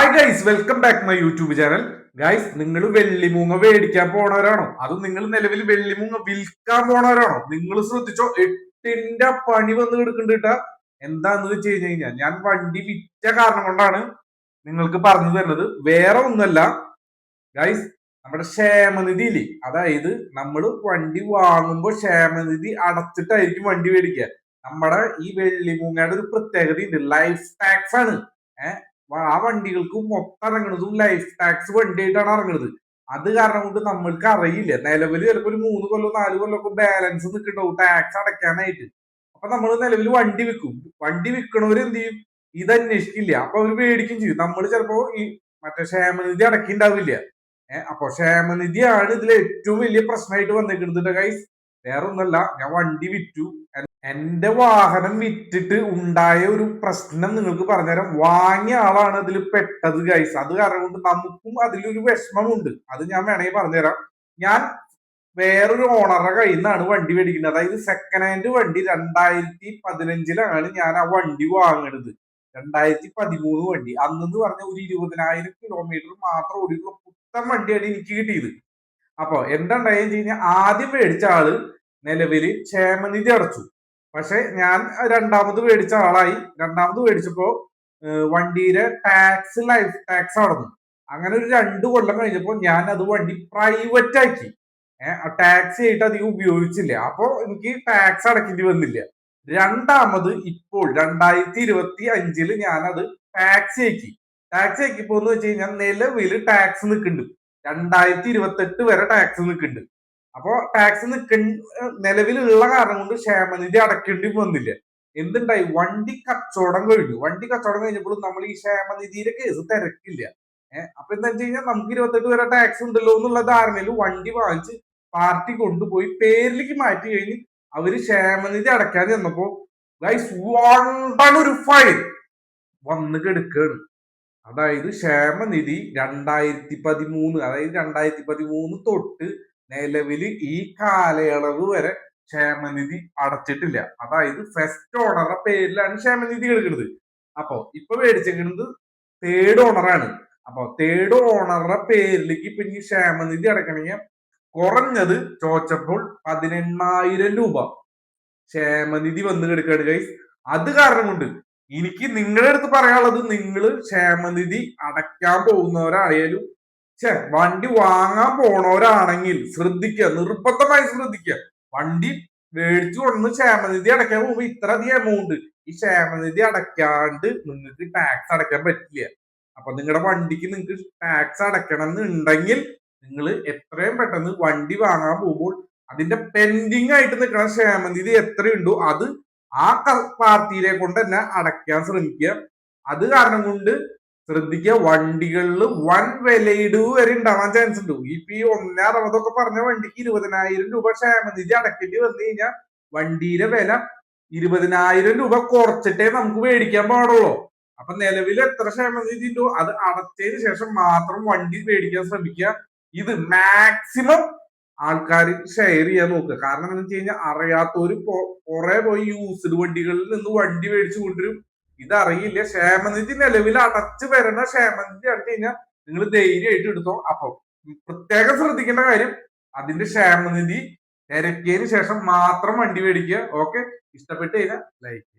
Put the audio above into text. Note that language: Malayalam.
Hi guys welcome back my YouTube channel guys നിങ്ങൾ വെള്ളിമൂങ്ങ മേടിക്കാൻ പോണവരാണോ? അത് നിങ്ങൾ നിലവിൽ വെള്ളിമൂങ്ങ വിൽക്കാൻ പോണവരാണോ? നിങ്ങൾ ശ്രദ്ധിച്ചോ എട്ടിന്റെ പണി വന്ന് കിടക്കുന്നുണ്ട് കേട്ടാ. എന്താന്ന് വെച്ച് കഴിഞ്ഞു കഴിഞ്ഞാൽ ഞാൻ വണ്ടി വിറ്റ കാരണം കൊണ്ടാണ് നിങ്ങൾക്ക് പറഞ്ഞു തരുന്നത്. വേറെ ഒന്നല്ല. ഗൈസ് നമ്മുടെ ക്ഷേമനിധി ഇല്ലേ? അതായത് നമ്മൾ വണ്ടി വാങ്ങുമ്പോൾ ക്ഷേമനിധി അടച്ചിട്ടായിരിക്കും വണ്ടി മേടിക്കുക. നമ്മുടെ ഈ വെള്ളിമൂങ്ങയുടെ ഒരു പ്രത്യേകത ഉണ്ട് ലൈഫ് ടാക്സ് ആണ്. ഏഹ് ആ വണ്ടികൾക്ക് മൊത്തം ഇറങ്ങുന്നതും ലൈഫ് ടാക്സ് വണ്ടിയായിട്ടാണ് ഇറങ്ങുന്നത് അത് കാരണം കൊണ്ട് നമ്മൾക്ക് അറിയില്ല. നിലവിൽ ചിലപ്പോൾ ഒരു മൂന്ന് കൊല്ലം നാല് കൊല്ലം ഒക്കെ ബാലൻസ് നിൽക്കണ്ടാവും ടാക്സ് അടയ്ക്കാനായിട്ട്. അപ്പൊ നമ്മൾ നിലവിൽ വണ്ടി വിൽക്കും. വണ്ടി വിൽക്കണവർ എന്ത് ചെയ്യും? ഇത് അന്വേഷിക്കില്ല. അപ്പൊ അവർ മേടിക്കും ചെയ്യും. നമ്മൾ ചിലപ്പോ ഈ മറ്റേ ക്ഷേമനിധി അടക്കിണ്ടാവില്ല ഏഹ് അപ്പൊ ക്ഷേമനിധിയാണ് ഇതിൽ ഏറ്റവും വലിയ പ്രശ്നമായിട്ട് വന്നിരിക്കുന്നത് ഗൈസ് വേറെ ഒന്നല്ല ഞാൻ വണ്ടി വിറ്റു. എന്റെ വാഹനം വിറ്റിട്ട് ഉണ്ടായ ഒരു പ്രശ്നം നിങ്ങൾക്ക് പറഞ്ഞുതരാം. വാങ്ങിയ ആളാണ് അതിൽ പെട്ടത് ഗൈസ് അത് കാരണം കൊണ്ട് നമുക്കും അതിലൊരു വിഷമമുണ്ട്. അത് ഞാൻ വേണമെങ്കിൽ പറഞ്ഞുതരാം. ഞാൻ വേറൊരു ഓണറുടെ കയ്യിൽ നിന്നാണ് വണ്ടി മേടിക്കുന്നത്. അതായത് സെക്കൻഡ് ഹാൻഡ് വണ്ടി രണ്ടായിരത്തി പതിനഞ്ചിലാണ് ഞാൻ ആ വണ്ടി വാങ്ങണത്. രണ്ടായിരത്തി പതിമൂന്ന് വണ്ടി. അന്നെന്ന് പറഞ്ഞ ഒരു ഇരുപതിനായിരം കിലോമീറ്റർ മാത്രം ഓടിയിട്ടുള്ള പുത്തൻ വണ്ടിയാണ് എനിക്ക് കിട്ടിയത്. അപ്പൊ എന്തുണ്ടായി വെച്ച് കഴിഞ്ഞാൽ ആദ്യം മേടിച്ച ആൾ നിലവിൽ ക്ഷേമനിധി അടച്ചു. പക്ഷെ ഞാൻ രണ്ടാമത് മേടിച്ച ആളായി. രണ്ടാമത് മേടിച്ചപ്പോ വണ്ടിയിലെ ടാക്സ് ലൈഫ് ടാക്സ് അടന്നു അങ്ങനെ ഒരു രണ്ട് കൊല്ലം കഴിഞ്ഞപ്പോൾ ഞാൻ അത് വണ്ടി പ്രൈവറ്റ് ആക്കി. ടാക്സി ആയിട്ട് അധികം ഉപയോഗിച്ചില്ല. അപ്പോ എനിക്ക് ടാക്സ് അടക്കേണ്ടി വന്നില്ല. രണ്ടാമത് ഇപ്പോൾ രണ്ടായിരത്തി ഇരുപത്തി അഞ്ചിൽ ഞാനത് ടാക്സി ആക്കി. ടാക്സി ആക്കിപ്പോ എന്ന് വെച്ച് കഴിഞ്ഞാൽ നിലവിൽ ടാക്സ് നിൽക്കുന്നുണ്ട്. രണ്ടായിരത്തി ഇരുപത്തെട്ട് വരെ ടാക്സ് നിൽക്കുന്നുണ്ട് അപ്പോ ടാക്സ് നിൽക്ക നിലവിലുള്ള കാരണം കൊണ്ട് ക്ഷേമനിധി അടക്കേണ്ടി വന്നില്ല. എന്തുണ്ടായി? വണ്ടി കച്ചവടം കഴിഞ്ഞു. വണ്ടി കച്ചവടം കഴിഞ്ഞപ്പോഴും നമ്മൾ ഈ ക്ഷേമനിധിയുടെ കേസ് തിരക്കില്ല. ഏഹ് അപ്പൊ എന്താ വെച്ച് കഴിഞ്ഞാൽ നമുക്ക് ഇരുപത്തെട്ട് വരെ ടാക്സ് ഉണ്ടല്ലോ എന്നുള്ള ധാരണയിൽ വണ്ടി വാങ്ങിച്ച് പാർട്ടി കൊണ്ടുപോയി പേരിലേക്ക് മാറ്റി കഴിഞ്ഞ് അവർ ക്ഷേമനിധി അടയ്ക്കാൻ ചെന്നപ്പോ ഗൈസ് ഒരു ഫയൽ വന്ന് കെടുക്കാണ്. അതായത് ക്ഷേമനിധി രണ്ടായിരത്തി പതിമൂന്ന് അതായത് രണ്ടായിരത്തി പതിമൂന്ന് തൊട്ട് നിലവിൽ ഈ കാലയളവ് വരെ ക്ഷേമനിധി അടച്ചിട്ടില്ല. അതായത് ഫസ്റ്റ് ഓണറുടെ പേരിലാണ് ക്ഷേമനിധി എടുക്കുന്നത്. അപ്പൊ ഇപ്പൊ മേടിച്ചിരിക്കുന്നത് തേർഡ് ഓണറാണ് അപ്പൊ തേർഡ് ഓണറുടെ പേരിലേക്ക് ഇപ്പൊ ഇനി ക്ഷേമനിധി അടക്കണമെങ്കിൽ കുറഞ്ഞത് ചോദിച്ചപ്പോൾ പതിനെണ്ണായിരം രൂപ ക്ഷേമനിധി വന്ന് കിടക്കുകയാണ് ഗൈസ് അത് കാരണം കൊണ്ട് എനിക്ക് നിങ്ങളുടെ അടുത്ത് പറയാനുള്ളത് നിങ്ങൾ ക്ഷേമനിധി അടയ്ക്കാൻ പോകുന്നവരായാലും ഛേ വണ്ടി വാങ്ങാൻ പോണവരാണെങ്കിൽ ശ്രദ്ധിക്കുക നിർബന്ധമായി ശ്രദ്ധിക്കുക വണ്ടി മേടിച്ചു കൊണ്ട് ക്ഷേമനിധി അടയ്ക്കാൻ പോകുമ്പോൾ ഇത്ര അധികം എമൗണ്ട് ഈ ക്ഷേമനിധി അടയ്ക്കാണ്ട് നിങ്ങൾക്ക് ടാക്സ് അടയ്ക്കാൻ പറ്റില്ല. അപ്പൊ നിങ്ങളുടെ വണ്ടിക്ക് നിങ്ങൾക്ക് ടാക്സ് അടയ്ക്കണം എന്നുണ്ടെങ്കിൽ നിങ്ങൾ എത്രയും പെട്ടെന്ന് വണ്ടി വാങ്ങാൻ പോകുമ്പോൾ അതിന്റെ പെൻഡിങ് ആയിട്ട് നിൽക്കുന്ന ക്ഷേമനിധി എത്രയുണ്ടോ അത് ആ പാർട്ടിയിലെ കൊണ്ട് തന്നെ അടയ്ക്കാൻ ശ്രമിക്കുക. അത് കാരണം കൊണ്ട് ശ്രദ്ധിക്കുക വണ്ടികളിൽ വൺ വിലയിടിവ് വരെ ഉണ്ടാവാൻ ചാൻസ് ഉണ്ട്. ഇപ്പൊ ഈ ഒന്നേ അറുപതൊക്കെ പറഞ്ഞ വണ്ടിക്ക് ഇരുപതിനായിരം രൂപ ക്ഷേമനിധി അടക്കേണ്ടി വന്നു കഴിഞ്ഞാൽ വണ്ടിയിലെ വില ഇരുപതിനായിരം രൂപ കുറച്ചിട്ടേ നമുക്ക് മേടിക്കാൻ പാടുള്ളൂ. അപ്പൊ നിലവിൽ എത്ര ക്ഷേമനിധി ഉണ്ടോ അത് അടച്ചതിന് ശേഷം മാത്രം വണ്ടി മേടിക്കാൻ ശ്രമിക്കുക. ഇത് മാക്സിമം ആൾക്കാർ ഷെയർ ചെയ്യാൻ നോക്കുക. കാരണം എന്താ വെച്ച് കഴിഞ്ഞാൽ അറിയാത്തവര് കുറെ പോയി യൂസ്ഡ് വണ്ടികളിൽ നിന്ന് വണ്ടി മേടിച്ചു കൊണ്ടുവരും. ഇതറിയില്ല. ക്ഷേമനിധി നിലവിൽ അടച്ചു വരണ ക്ഷേമനിധി അടച്ചു കഴിഞ്ഞാൽ നിങ്ങൾ ധൈര്യമായിട്ട് എടുത്തോ. അപ്പൊ പ്രത്യേകം ശ്രദ്ധിക്കേണ്ട കാര്യം അതിന്റെ ക്ഷേമനിധി തിരക്കിയതിനു ശേഷം മാത്രം വണ്ടി മേടിക്കുക. ഓക്കെ ഇഷ്ടപ്പെട്ട് കഴിഞ്ഞാൽ ലൈക്ക്